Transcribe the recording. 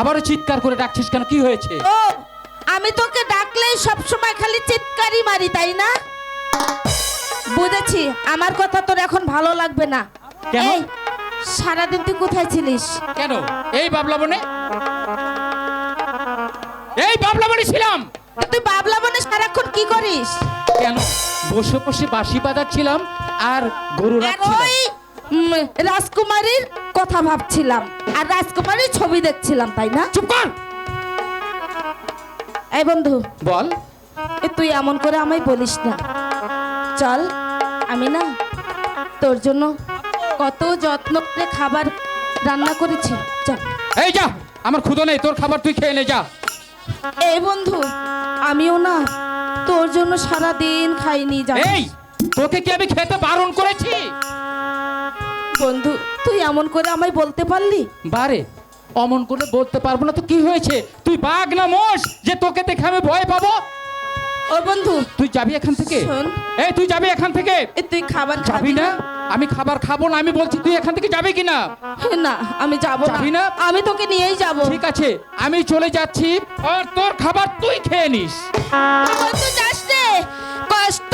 আবারও চিৎকার করে ডাকছিস কেন? কি হয়েছে? ও আমি তোকে ডাকলেই সব সময় খালি চিৎকারই মারি তাই না? বুঝেছি আমার কথা তোর এখন ভালো লাগবে না। কেন? এই সারাদিন তুই কোথায় ছিলিস? কেন? এই বাবলা বনে? এই বাবলা বনে ছিলাম। তুই বাবলা বনে সারাক্ষণ কি করিস? কেন? বসে বসে বাঁশি বাজাচ্ছিলাম আর গরু আর রাখছিলাম। ওই উম, রাজকুমারীর কথা ভাবছিলাম। আর রাজকুমারীর ছবি দেখছিলাম তাই না? চুপ কর! এই বন্ধু বল। এ তুই এমন করে আমায় বলিস না। চল আমি না তোর জন্য কত যত্ন করে খাবার রান্না করেছি। চল। এই যা আমার ক্ষুদো নেই তোর খাবার তুই খেয়ে নে যা। এই বন্ধু আমিও না তোর জন্য সারা দিন খাইনি যা এই তোকে কি আমি খেতে বারণ করেছি? বন্ধু এমন করে আমায় বলতে পারলি? বারে অমন করে বলতে পারব না তো কি হয়েছে? তুই বাঘ না মোষ যে তোকে দেখে আমি ভয় পাবো? ও বন্ধু তুই যাবি এখান থেকে? শোন। এই তুই যাবি এখান থেকে? এ তুই খাবার যাবি খাবি না? আমি খাবার খাব না আমি বলছি তুই এখান থেকে যাবি কি না না আমি যাব যাবি না? আমি তোকে নিয়েই যাব। ঠিক আছে আমি চলে যাচ্ছি আর তোর খাবার তুই খেয়ে নিস। বন্ধু যাস রে। কষ্ট